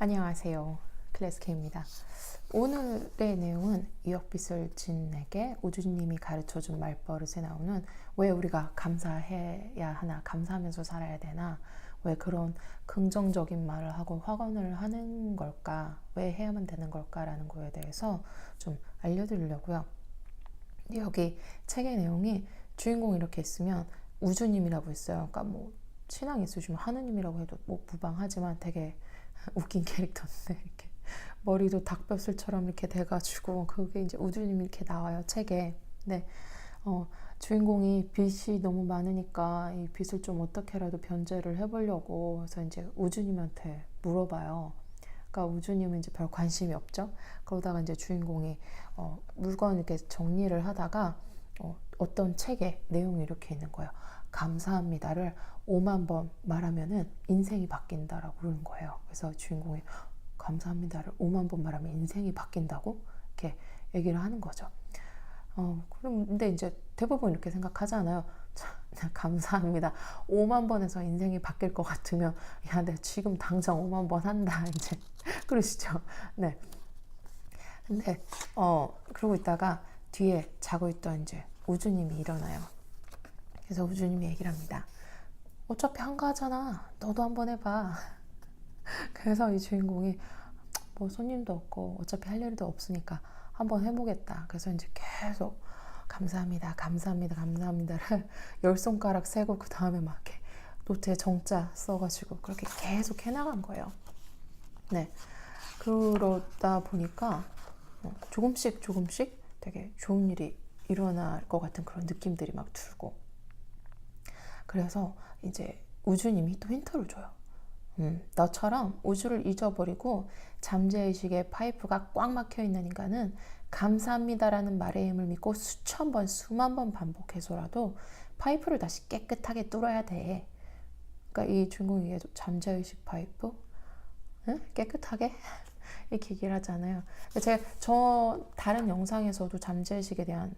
안녕하세요. 클래스케입니다. 오늘의 내용은 이억빛을 진에게 우주님이 가르쳐준 말버릇에 나오는 왜 우리가 감사해야 하나, 감사하면서 살아야 되나, 왜 그런 긍정적인 말을 하고 확언을 하는 걸까, 왜 해야만 되는 걸까라는 거에 대해서 좀 알려드리려고요. 여기 책의 내용이 주인공 이렇게 있으면 우주님이라고 있어요. 그러니까 뭐 신앙 있으시면 하느님이라고 해도 뭐 무방하지만 되게 웃긴 캐릭터인데 이렇게 머리도 닭뼈슬처럼 이렇게 돼가지고 그게 이제 우주님이 이렇게 나와요 책에. 네, 어, 주인공이 빚이 너무 많으니까 이 빚을 좀 어떻게라도 변제를 해보려고 그래서 이제 우주님한테 물어봐요. 그러니까 우주님은 이제 별 관심이 없죠. 그러다가 이제 주인공이 어, 물건 이렇게 정리를 하다가 어, 어떤 책에 내용이 이렇게 있는 거예요. 감사합니다를 5만 번 말하면은 인생이 바뀐다라고 그러는 거예요. 그래서 주인공이 감사합니다를 5만 번 말하면 인생이 바뀐다고 이렇게 얘기를 하는 거죠. 어, 그럼 근데 이제 대부분 이렇게 생각하잖아요. 참, 감사합니다. 5만 번에서 인생이 바뀔 것 같으면 야, 내 지금 당장 5만 번 한다. 이제 그러시죠. 네. 근데 어 그러고 있다가 뒤에 자고 있던 이제 우주님이 일어나요. 그래서 우주님이 얘기를 합니다. 어차피 한가하잖아. 너도 한번 해봐. 그래서 이 주인공이 뭐 손님도 없고 어차피 할 일도 없으니까 한번 해보겠다. 그래서 이제 계속 감사합니다, 감사합니다, 감사합니다를 열 손가락 세고 그 다음에 막 노트에 정자 써가지고 그렇게 계속 해나간 거예요. 네. 그러다 보니까 어, 조금씩 조금씩 되게 좋은 일이 일어날 것 같은 그런 느낌들이 막 들고 그래서 이제 우주님이 또 힌트를 줘요. 음, 너처럼 우주를 잊어버리고 잠재의식의 파이프가 꽉 막혀 있는 인간은 감사합니다라는 말의 힘을 믿고 수천 번, 수만 번 반복해서라도 파이프를 다시 깨끗하게 뚫어야 돼. 그러니까 이 주인공이 잠재의식 파이프? 응? 깨끗하게? 이렇게 얘기를 하잖아요. 제가 저 다른 영상에서도 잠재의식에 대한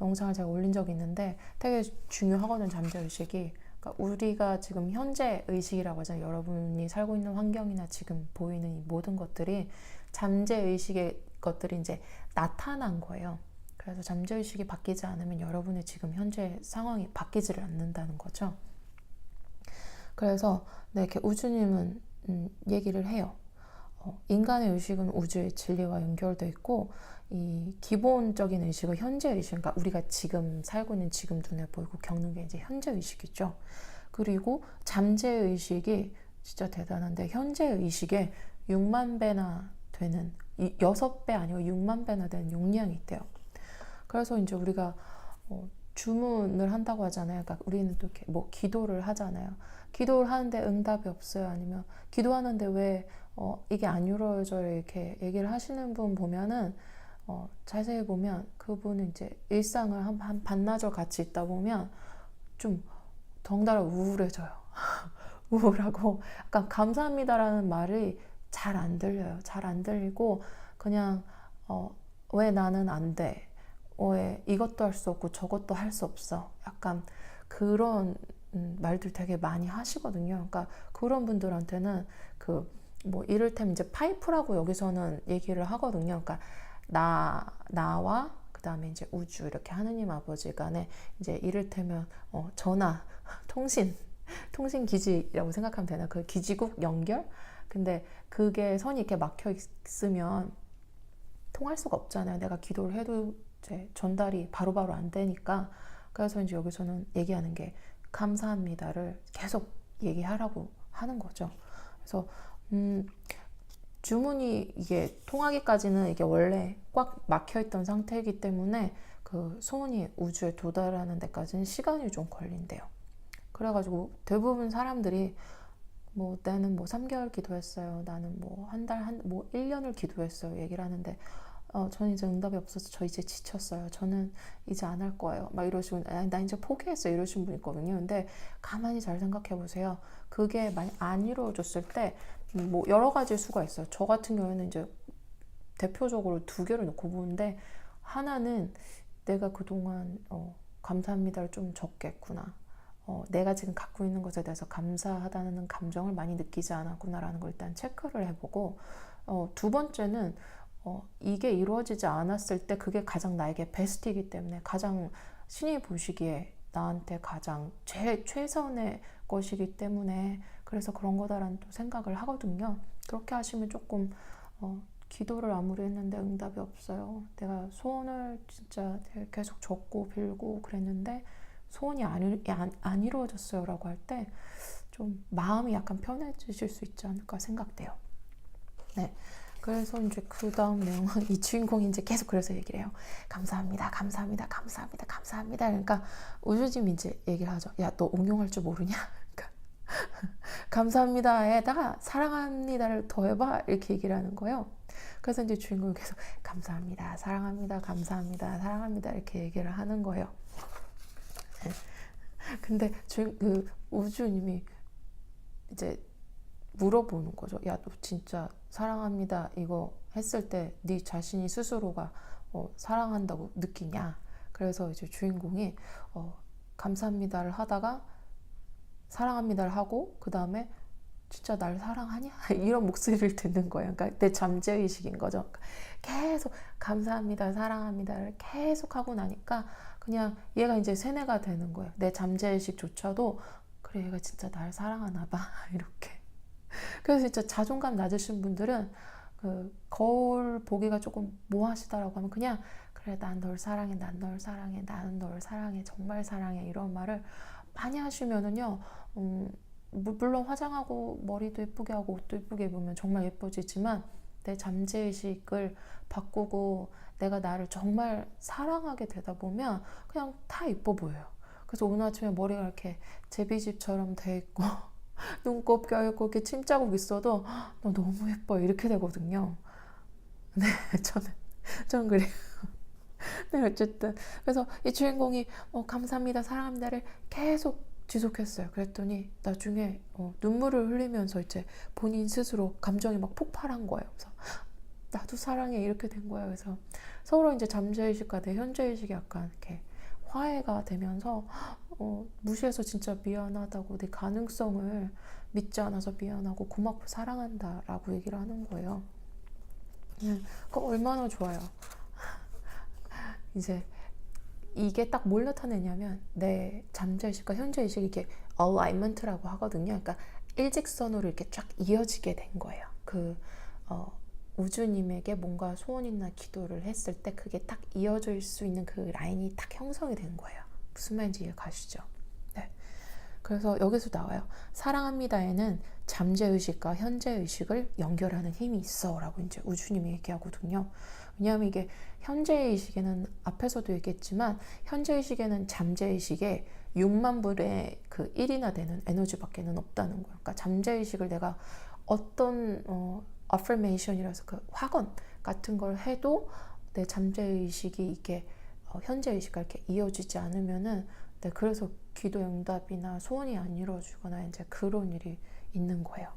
영상을 제가 올린 적이 있는데 되게 중요하거든 잠재의식이. 그러니까 우리가 지금 현재 의식이라고 하잖아요. 여러분이 살고 있는 환경이나 지금 보이는 이 모든 것들이 잠재의식의 것들이 이제 나타난 거예요. 그래서 잠재의식이 바뀌지 않으면 여러분의 지금 현재 상황이 바뀌지를 않는다는 거죠. 그래서 네, 이렇게 우주님은 음, 얘기를 해요. 어, 인간의 의식은 우주의 진리와 연결돼 있고 이 기본적인 의식은 현재 의식, 그러니까 우리가 지금 살고 있는 지금 눈에 보이고 겪는 게 이제 현재 의식이죠. 그리고 잠재 의식이 진짜 대단한데 현재 의식에 6만 배나 되는 6배 아니고 6만 배나 되는 용량이 있대요. 그래서 이제 우리가 어, 주문을 한다고 하잖아요. 그러니까 우리는 또 뭐 기도를 하잖아요. 기도를 하는데 응답이 없어요. 아니면 기도하는데 왜 어, 이게 안 이루어져요. 이렇게 얘기를 하시는 분 보면은 어, 자세히 보면 그분은 이제 일상을 한, 한 반나절 같이 있다 보면 좀 덩달아 우울해져요. 우울하고 약간 감사합니다라는 말이 잘 안 들려요. 잘 안 들리고 그냥 어, 왜 나는 안 돼? 왜 이것도 할 수 없고 저것도 할 수 없어? 약간 그런 음, 말들 되게 많이 하시거든요. 그러니까 그런 분들한테는 그 뭐 이를테면 이제 파이프라고 여기서는 얘기를 하거든요. 그러니까 나 나와 그다음에 이제 우주 이렇게 하느님 아버지 간에 이제 이를테면 어, 전화 통신 통신 기지라고 생각하면 되나? 그 기지국 연결? 근데 그게 선이 이렇게 막혀 있으면 통할 수가 없잖아요. 내가 기도를 해도 이제 전달이 바로바로 바로 안 되니까. 그래서 이제 여기서는 얘기하는 게 감사합니다를 계속 얘기하라고 하는 거죠. 그래서 음 주문이 이게 통하기까지는 이게 원래 꽉 막혀 있던 상태이기 때문에 그 소문이 우주에 도달하는 데까지는 시간이 좀 걸린대요. 그래가지고 대부분 사람들이 뭐 나는 뭐 3개월 기도했어요. 나는 뭐 한 달, 한, 뭐 1년을 기도했어요. 얘기를 하는데 어, 저는 이제 응답이 없어서 저 이제 지쳤어요. 저는 이제 안 할 거예요. 막 이러시고, 아, 나 이제 포기했어요. 이러신 분 있거든요. 근데 가만히 잘 생각해 보세요. 그게 만약 안 이루어졌을 때, 뭐 여러 가지 수가 있어요. 저 같은 경우에는 이제 대표적으로 두 개를 놓고 보는데, 하나는 내가 그동안, 어, 감사합니다를 좀 적겠구나. 어, 내가 지금 갖고 있는 것에 대해서 감사하다는 감정을 많이 느끼지 않았구나라는 걸 일단 체크를 해보고 어, 두 번째는 어, 이게 이루어지지 않았을 때 그게 가장 나에게 베스트이기 때문에 가장 신이 보시기에 나한테 가장 최, 최선의 것이기 때문에 그래서 그런 거다라는 또 생각을 하거든요. 그렇게 하시면 조금 어, 기도를 아무리 했는데 응답이 없어요. 내가 소원을 진짜 계속 적고 빌고 그랬는데 소원이 안, 이- 안, 안 이루어졌어요 라고 할 때 좀 마음이 약간 편해지실 수 있지 않을까 생각돼요. 네. 그래서 이제 그 다음 내용은 이 주인공이 이제 계속 그래서 얘기를 해요. 감사합니다, 감사합니다, 감사합니다, 감사합니다. 그러니까 우주님이 이제 얘기를 하죠. 야, 너 응용할 줄 모르냐? 그러니까 감사합니다에다가 사랑합니다를 더해봐 이렇게 얘기를 하는 거예요. 그래서 이제 주인공이 계속 감사합니다, 사랑합니다, 감사합니다, 사랑합니다 이렇게 얘기를 하는 거예요. 네. 근데 주인 그 우주님이 이제 물어보는 거죠. 야, 너 진짜 사랑합니다 이거 했을 때 네 자신이 스스로가 어, 사랑한다고 느끼냐? 그래서 이제 주인공이 어, 감사합니다를 하다가 사랑합니다를 하고 그 다음에 진짜 날 사랑하냐? 이런 목소리를 듣는 거예요. 그러니까 내 잠재의식인 거죠. 계속 감사합니다, 사랑합니다를 계속 하고 나니까 그냥 얘가 이제 세뇌가 되는 거예요. 내 잠재의식조차도 그래 얘가 진짜 날 사랑하나 봐 이렇게. 그래서 진짜 자존감 낮으신 분들은 그 거울 보기가 조금 뭐하시다라고 하면 그냥 그래 난 널 사랑해 난 널 사랑해 나는 널 사랑해 정말 사랑해 이런 말을 많이 하시면은요 음, 무- 물론 화장하고 머리도 예쁘게 하고 옷도 예쁘게 입으면 정말 예뻐지지만 내 잠재의식을 바꾸고 내가 나를 정말 사랑하게 되다 보면 그냥 다 예뻐 보여요. 그래서 오늘 아침에 머리가 이렇게 제비집처럼 돼 있고 눈곱 껴있고 이렇게 침 자국 있어도 너 너무 예뻐 이렇게 되거든요. 네, 저는 저는 그래요. 네, 어쨌든 그래서 이 주인공이 어, 감사합니다, 사랑합니다를 계속 지속했어요. 그랬더니 나중에 어, 눈물을 흘리면서 이제 본인 스스로 감정이 막 폭발한 거예요. 그래서 나도 사랑해 이렇게 된 거예요. 그래서 서로 이제 잠재의식과 내 현재의식이 약간 이렇게 화해가 되면서 어, 무시해서 진짜 미안하다고 내 가능성을 믿지 않아서 미안하고 고맙고 사랑한다라고 얘기를 하는 거예요. 네, 그 얼마나 좋아요. 이제 이게 딱 뭘 나타내냐면 내 잠재의식과 현재의식이 이게 alignment라고 하거든요. 그러니까 일직선으로 이렇게 쫙 이어지게 된 거예요. 그 어, 우주님에게 뭔가 소원이나 기도를 했을 때 그게 딱 이어질 수 있는 그 라인이 딱 형성이 된 거예요. 무슨 말인지 이해 가시죠? 네. 그래서 여기서 나와요. 사랑합니다에는 잠재의식과 현재의식을 연결하는 힘이 있어 라고 이제 우주님이 얘기하거든요. 왜냐하면 이게 현재의식에는 앞에서도 얘기했지만 현재의식에는 잠재의식의 6만 분의 그 1이나 되는 에너지밖에는 없다는 거예요. 그러니까 잠재의식을 내가 어떤 어, affirmation이라서 그 확언 같은 걸 해도 내 잠재의식이 이게 어, 현재의식과 이렇게 이어지지 않으면은 네, 그래서 기도 응답이나 소원이 안 이루어지거나 이제 그런 일이 있는 거예요.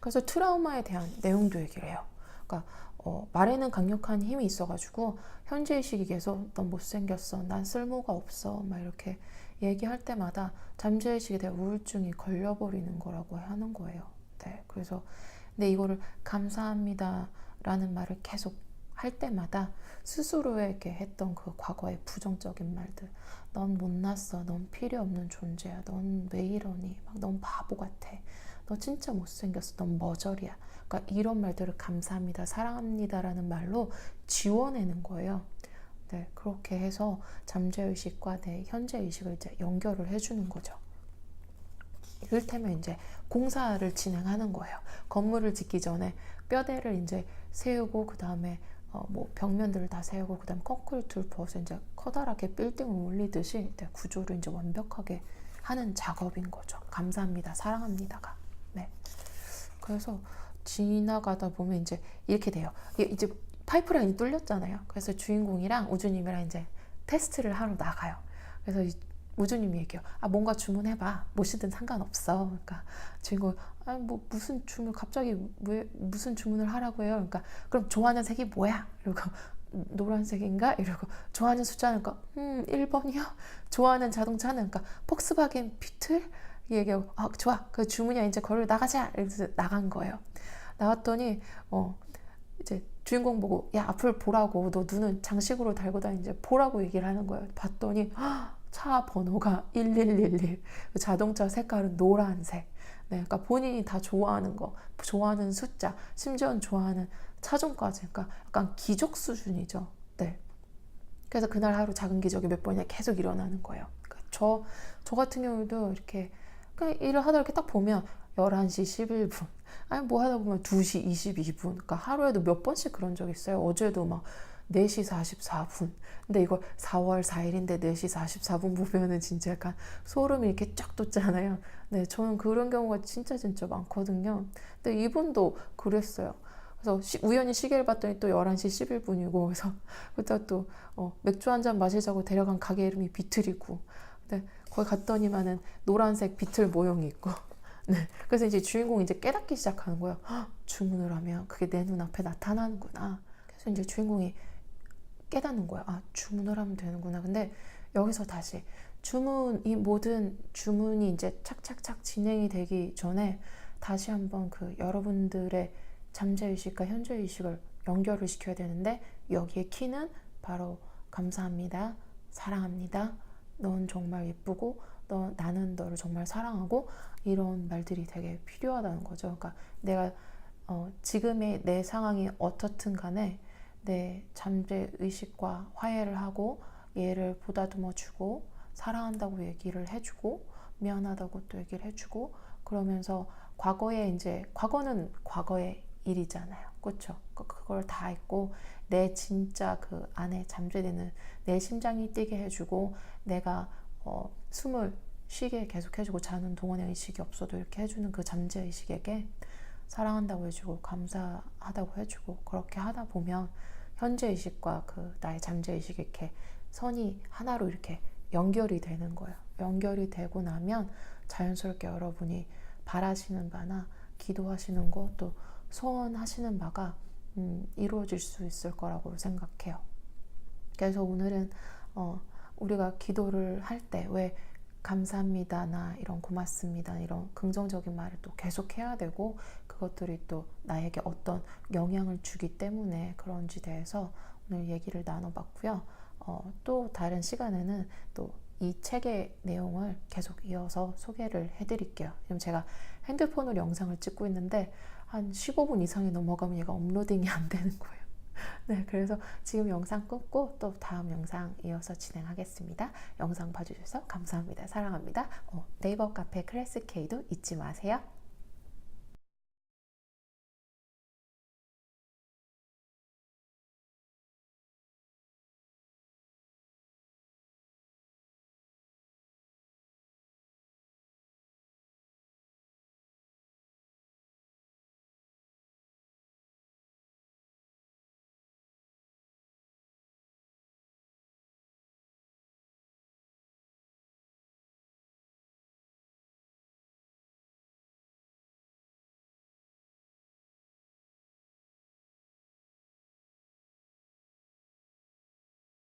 그래서 트라우마에 대한 내용도 얘기를 해요. 그러니까 어, 말에는 강력한 힘이 있어가지고 현재의식이 계속 넌 못생겼어, 난 쓸모가 없어, 막 이렇게 얘기할 때마다 잠재의식에 대한 우울증이 걸려버리는 거라고 하는 거예요. 네, 그래서 근데 이거를 감사합니다 라는 말을 계속 할 때마다 스스로에게 했던 그 과거의 부정적인 말들, 넌 못났어, 넌 필요 없는 존재야, 넌 왜 이러니, 막 넌 바보 같아, 너 진짜 못생겼어, 넌 머저리야. 그러니까 이런 말들을 감사합니다, 사랑합니다라는 말로 지워내는 거예요. 네, 그렇게 해서 잠재의식과 내 현재의식을 이제 연결을 해주는 거죠. 이를테면 이제 공사를 진행하는 거예요. 건물을 짓기 전에 뼈대를 이제 세우고 그 다음에 어 뭐 벽면들을 다 세우고 그 다음 콘크리트를 부어서 이제 커다랗게 빌딩을 올리듯이 구조를 이제 완벽하게 하는 작업인 거죠. 감사합니다, 사랑합니다가. 네. 그래서 지나가다 보면 이제 이렇게 돼요. 이제 파이프라인이 뚫렸잖아요. 그래서 주인공이랑 우주님이랑 이제 테스트를 하러 나가요. 그래서 이 우주님이 얘기해요. 아 뭔가 주문해봐. 무엇이든 상관없어. 그러니까 주인공 아뭐 무슨 주문 갑자기 왜 무슨 주문을 하라고 해요. 그러니까 그럼 좋아하는 색이 뭐야? 그리고 노란색인가? 이러고 좋아하는 숫자는 거, 음, 1번이요? 좋아하는 자동차는 그러니까 폭스바겐 비틀? 얘기하고 아, 좋아. 그 주문이야. 이제 걸을 나가자. 이래서 나간 거예요. 나왔더니 어 이제 주인공 보고 야 앞을 보라고 너 눈은 장식으로 달고 다니지 보라고 얘기를 하는 거예요. 봤더니 차 번호가 1111그 자동차 색깔은 노란색. 네, 그러니까 본인이 다 좋아하는 거, 좋아하는 숫자, 심지어는 좋아하는 차종까지, 그러니까 약간 기적 수준이죠. 네. 그래서 그날 하루 작은 기적이 몇 번이나 계속 일어나는 거예요. 그러니까 저, 저 같은 경우도 이렇게 그러니까 일을 하다 이렇게 딱 보면 11시 11분, 아니 뭐 하다 보면 2시 22분, 그러니까 하루에도 몇 번씩 그런 적 있어요. 어제도 막 4시 44분. 근데 이거 4월 4일인데 4시 44분 보면은 진짜 약간 소름이 이렇게 쫙 돋잖아요. 네, 저는 그런 경우가 진짜 진짜 많거든요. 근데 이분도 그랬어요. 그래서 시, 우연히 시계를 봤더니 또 11시 11분이고 그래서 그때 또 어, 맥주 한 잔 마시자고 데려간 가게 이름이 비틀이고 근데 거기 갔더니만은 노란색 비틀 모형이 있고 네. 그래서 이제 주인공이 이제 깨닫기 시작하는 거예요. 헉, 주문을 하면 그게 내 눈앞에 나타나는구나. 그래서 이제 주인공이 깨닫는 거야. 아, 주문을 하면 되는구나. 근데 여기서 다시 주문, 이 모든 주문이 이제 착착착 진행이 되기 전에 다시 한번 그 여러분들의 잠재의식과 현재의식을 연결을 시켜야 되는데 여기에 키는 바로 감사합니다. 사랑합니다. 넌 정말 예쁘고 너, 나는 너를 정말 사랑하고 이런 말들이 되게 필요하다는 거죠. 그러니까 내가 어, 지금의 내 상황이 어떻든 간에 내 잠재 의식과 화해를 하고 얘를 보다듬어 주고 사랑한다고 얘기를 해주고 미안하다고 또 얘기를 해주고 그러면서 과거에 이제 과거는 과거의 일이잖아요. 그렇죠? 그걸 다 했고 내 진짜 그 안에 잠재되는 내 심장이 뛰게 해주고 내가 어, 숨을 쉬게 계속 해주고 자는 동안의 의식이 없어도 이렇게 해주는 그 잠재 의식에게 사랑한다고 해주고 감사하다고 해주고 그렇게 하다 보면 현재 의식과 그 나의 잠재 의식 이렇게 선이 하나로 이렇게 연결이 되는 거예요. 연결이 되고 나면 자연스럽게 여러분이 바라시는 바나 기도하시는 것또 소원하시는 바가 음, 이루어질 수 있을 거라고 생각해요. 그래서 오늘은 어, 우리가 기도를 할 때 왜 감사합니다나 이런 고맙습니다 이런 긍정적인 말을 또 계속 해야 되고 그것들이 또 나에게 어떤 영향을 주기 때문에 그런지 대해서 오늘 얘기를 나눠봤고요. 어, 또 다른 시간에는 또 이 책의 내용을 계속 이어서 소개를 해드릴게요. 지금 제가 핸드폰으로 영상을 찍고 있는데 한 15분 이상이 넘어가면 얘가 업로딩이 안 되는 거예요. 네, 그래서 지금 영상 끊고 또 다음 영상 이어서 진행하겠습니다. 영상 봐주셔서 감사합니다. 사랑합니다. 어, 네이버 카페 클래스케이도 잊지 마세요.